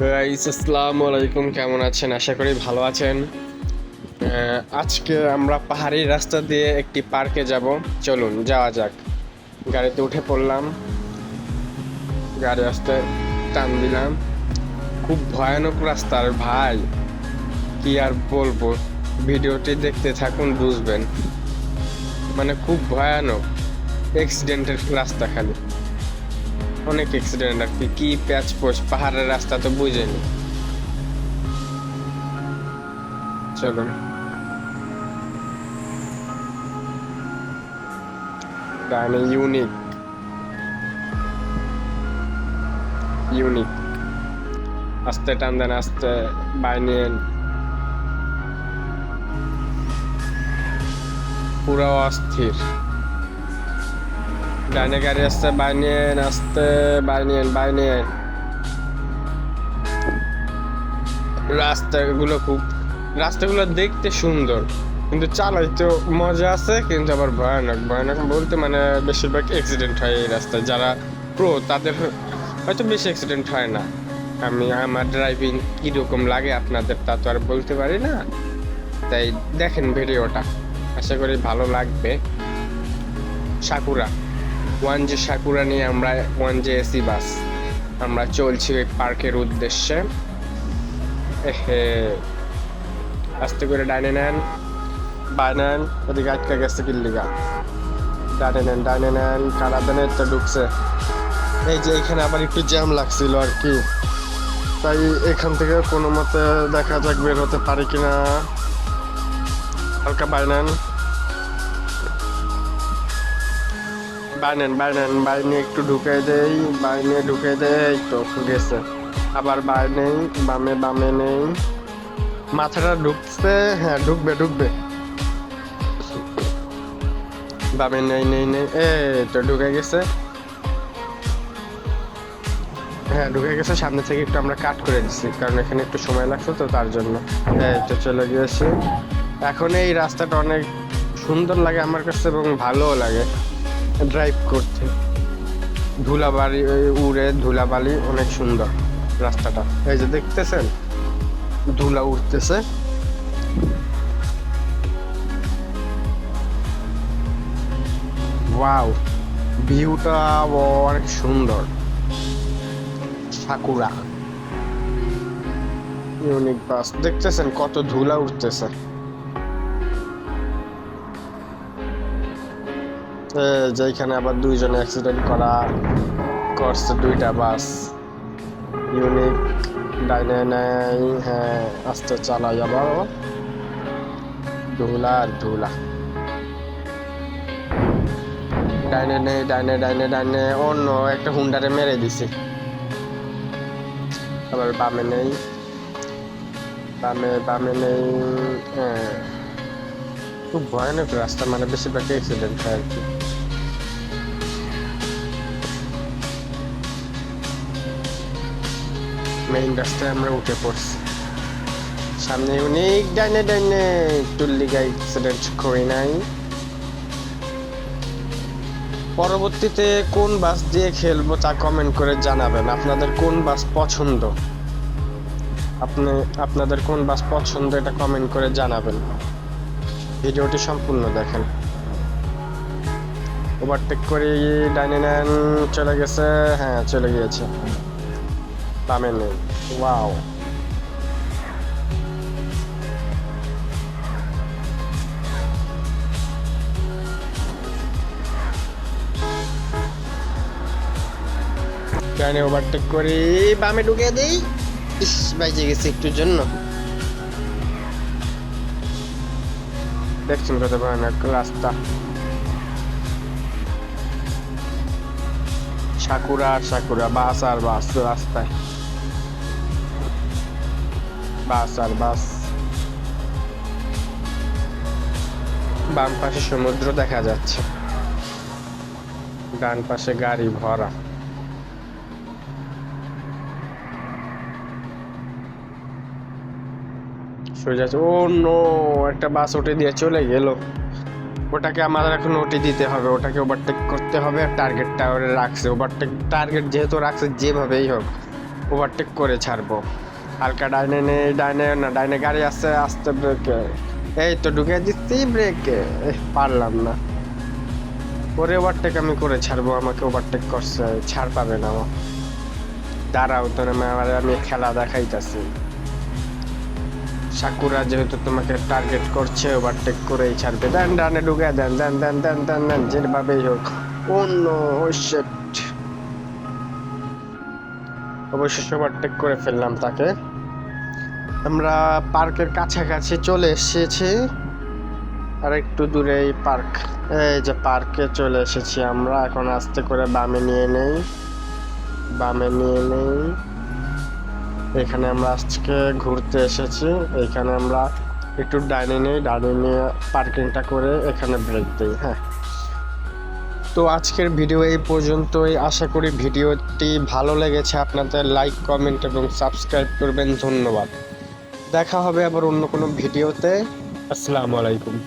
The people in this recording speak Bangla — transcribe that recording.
গাইস আসসালামু আলাইকুম। কেমন আছেন? আশা করি ভালো আছেন। আজকে আমরা পাহাড়ি রাস্তা দিয়ে একটি পার্কে যাব। চলুন, যাওয়া যাক। গাড়িতে উঠে পড়লাম। গাড়ি আসতে টান দিলাম। খুব ভয়ানক রাস্তার ভাই। কি আর বলব? ভিডিওটি দেখতে থাকুন, বুঝবেন। মানে খুব ভয়ানক। অ্যাক্সিডেন্টের রাস্তা খালি। অনেক অ্যাক্সিডেন্ট আর কি প্যাচ পোচ পাহাড়ের রাস্তা তো বুঝেনি। চলুন ডানে ইউনিক ইউনিক আস্তে টান আস্তে বাইনিয়েন পুরো অস্থির। ডানে গাড়ি আসতে বাইনিয়েন আসতে বাইনিয়েন বাইনিয়েন রাস্তাগুলো খুব রাস্তাগুলো দেখতে সুন্দর, কিন্তু চালাইতে মজা আছে, কিন্তু আবার ভয়ানক ভয়ানক বলতে মানে বেশিরভাগ অ্যাক্সিডেন্ট হয় এই রাস্তায়। যারা প্রো তাদের হয়তো বেশি অ্যাক্সিডেন্ট হয় না। আমি আমার ড্রাইভিং কীরকম লাগে আপনাদের তা তো আর বলতে পারি না। তাই দেখেন ভিডিওটা আশা করি ভালো লাগবে। সাকুরা। ওয়ান জে সাকুরা নিয়ে আমরা, ওয়ান জে এসি বাস, আমরা চলছি ওই পার্কের উদ্দেশ্যে। আস্তে করে ডাইনে নেন বাই নেন, ওদিকে আটকে গেছে কিল্লিগা। ডাইনে নেন ডাইনে নেন, কারা দেনে তো ঢুকছে। এই যে এখানে আবার একটু জ্যাম লাগছিল আর কি। তাই এখান থেকে কোনো মতে দেখা যাক বের হতে পারি কিনা। হালকা বাই নেন। বাইনেন বাইনেন বাইনে একটু ঢুকে দেই বাইনে ঢুকে দেই তো গেছে। আবার বাইনে বামে বামে নেই। মাথাটা ঢুকছে হ্যাঁ ঢুকবে ঢুকবে। বামে নেই নেই নেই, এই তো ঢুকে গেছে। হ্যাঁ ঢুকে গেছে, সামনে থেকে একটু আমরা কাট করে দিচ্ছি কারণ এখানে একটু সময় লাগছে তো তার জন্য। এই তো চলে গিয়েছি। এখন এই রাস্তাটা অনেক সুন্দর লাগে আমার কাছে এবং ভালোও লাগে। ড্রাইভ করছে। ধুলাবালি উড়ে ধুলাবালি অনেক সুন্দর রাস্তাটা। এই যে দেখতেছেন, ধুলা উঠতেছে ওয়াও ভিউটা অনেক সুন্দর। সাকুরা। Unique bus. দেখতেছেন কত ধুলা উঠতেছে যেখানে আবার দুইজন অ্যাক্সিডেন্ট করা করছে দুইটা বাস ইউনিক ডাইনে নেই হ্যাঁ আস্তে চালাই আবার ধুলা আর ধুলা। ডাইনে নেই ডাইনে ডাইনে ডাইনে, অন্য একটা হুন্ডারে মেরে দিছে। আবার বামে নেই। বামে বামে নেই হ্যাঁ। খুব ভয়ানক রাস্তা মানে বেশিরভাগ অ্যাক্সিডেন্ট হয় আর কি। মেইন রাস্তায় আমরা উঠে পড়ছি। সামনে অনেক ডাইনে ডাইনে টুল্লি গাই অ্যাক্সিডেন্ট করি নাই। পরবর্তীতে কোন বাস দিয়ে খেলব তা কমেন্ট করে জানাবেন। আপনাদের কোন বাস পছন্দ? আপনি, আপনাদের কোন বাস পছন্দ এটা কমেন্ট করে জানাবেন। ভিডিওটি সম্পূর্ণ দেখেন। ওভারটেক করে ডাইনে নেন, চলে গেছে হ্যাঁ চলে গিয়েছে। বামে নেই। ওয়াও ডাইনে ওভারটেক করে, বামে ঢুকে দেই। ইস বাইজে গেছে একটুর জন্য। দেখছেন কত ভয়ানক রাস্তা। সাকুরা আর সাকুরা, বাস আর বাস রাস্তায়। বাস, আর বাস। বাম পাশে সমুদ্র দেখা যাচ্ছে। ডান পাশে গাড়ি ভরা। সোজা ও, নো, একটা বাস উঠে দিয়ে চলে গেল। ওটাকে আমাদের এখন ওটি দিতে হবে। ওটাকে ওভারটেক করতে হবে। টার্গেটটা ওরা রাখছে। ওভারটেক টার্গেট যেহেতু রাখছে, যেভাবেই হোক ওভারটেক করে ছাড়বো। হালকা ডাইনে নেই ডাইনে না, ডাইনে গাড়ি আছে, আসতে ব্রেকে এই তো ঢুকে দিচ্ছি ব্রেকে পারলাম না। ওরে ওভারটেক আমি করে ছাড়বো, আমাকে ওভারটেক করছে, ছাড় পাবে না আমার দাঁড়াও তো আমার আমি খেলা দেখাইতেছি। সাকুরা যেহেতু তোমাকে টার্গেট করছে ওভারটেক করেই ছাড়বে। দেন, ডানে ঢুকে দেন দেন দেন দেন দেন দেন, যেভাবেই হোক। অন্য শিট অবশেষে ওভারটেক করে ফেললাম তাকে। আমরা পার্কের কাছাকাছি চলে এসেছি। আর একটু দূরে এই পার্ক, এই যে পার্কে চলে এসেছি আমরা। এখন আস্তে করে বামে নিয়ে নেই, বামে নিয়ে নেই। এখানে আমরা আজকে ঘুরতে এসেছি। এখানে আমরা একটু ডাইনে নেই ডাইনে নিয়ে পার্কিংটা করে এখানে ব্রেক দিই হ্যাঁ। তো আজকের ভিডিও এই পর্যন্তই। আশা করি ভিডিওটি ভালো লেগেছে। আপনাদের লাইক, কমেন্ট এবং সাবস্ক্রাইব করবেন। ধন্যবাদ। দেখা হবে আবার অন্য কোনো ভিডিওতে। আসসালামু আলাইকুম।